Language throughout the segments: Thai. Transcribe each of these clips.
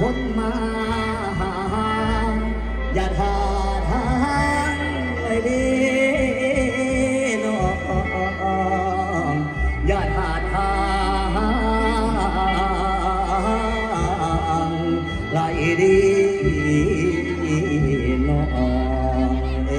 คนมาอย่าท่าทางเลยเดีน้องอย่าท่าทางไหลดีน้องเอ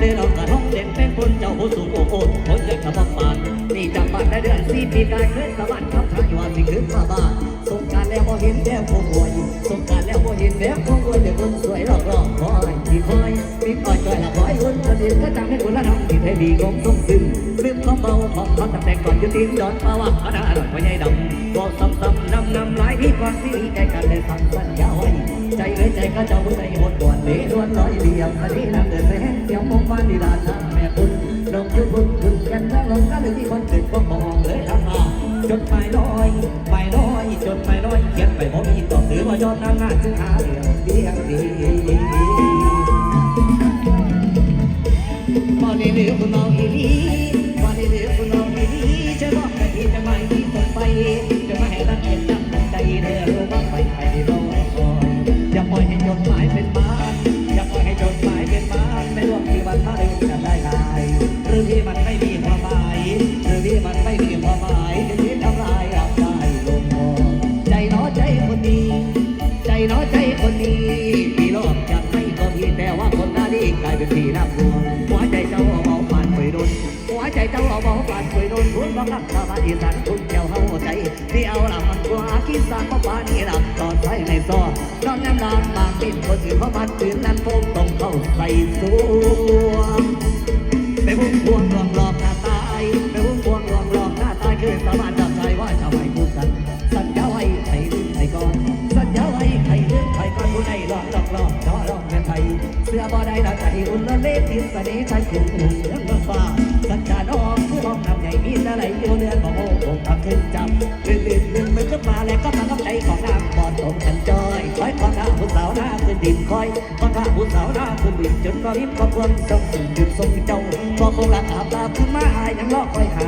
เดินน้อกกระท้องเด่นเป็นคนเจ้าผู้สูงโอ้โหคนเล็กกระบปานนี่จำบัตรได้เดือนสี่ปีกายเคลื่อนสวรรค์ขับทางอยู่อาสิขึ้นมาบ้านสงการแล้วพอเห็นแล้วคงรวยสงการแล้วพอเห็นแล้วคงรวยเด็กคน อุ่นกระดิ่งก็จำให้คนละน้องที่ไทยดีกงทรงซึ้งลืมของเบาของเขาตั้งแต่ก่อนยู่ทิ้งดอนมาว่าขนาดดอกพ่อใหญ่ดำบอกซ้ำๆนำนำหลายที่ก่อนที่ใจกันได้ทำสัญญาไว้ใจเอ้ยใจก็เจ้าใจหดด่วนเละด่วนร้อยเหลี่ยมคดีนำเดินไปแห้งเสียงมองมาดีดาทาแม่คุณลงยุบุญคุณกันทั้งลงก็เลยที่คนติดก็มองเลยทำมาจดหมายน้อยหมายน้อยจดหมายน้อยเขียนไปผมมีตอบหรือว่ายอมนำงานจึงหาเรื่องเดียงดี พอ บังคับชาวบ้านอีสานคุณเจ้าเฮาใจที่เอาละมันกลัวคิดสร้างมาปานนี้หลับตอนใส่ในซอนอนน้ำนานบางบินคนอื่นเพราะมันตื่นนั้นพงต้องเข้าใส่สวมไปพุ่งพวงหลวงหลอกหน้าตายไปพุ่งพวงหลวงหลอกหน้าตายคือสามารถจับใจว่าจะไม่พูดกันสัญญาไว้ใครลืมใครก่อนสัญญาไว้ใครลืมใครก่อนผู้ใดหลอกหลอกหลอกจ่อหลอกแม่นไทยเสื้อบ่ได้ดังใจอุ่นละเล่ทิศนี้ใช้กลุ่มกลุ่มเสียงเมืองฟ้าสัญญาโน อะไรอยู่เรือนบ่โอ้โหตักขึ้นจับลื่นลื่นลื่นมันขึ้นมาแล้วก็มากับใจของน้ำบอดตรงกันจอยคอยความหน้าผู้สาวหน้าขึ้นดินคอยความหน้าผู้สาวหน้าขึ้นดินจนก็ริบก็ควรส่งส่งจุดส่งเจ้าพอคงรักอาบลาขึ้นมาอายยังรอคอยหาอยู่หน้า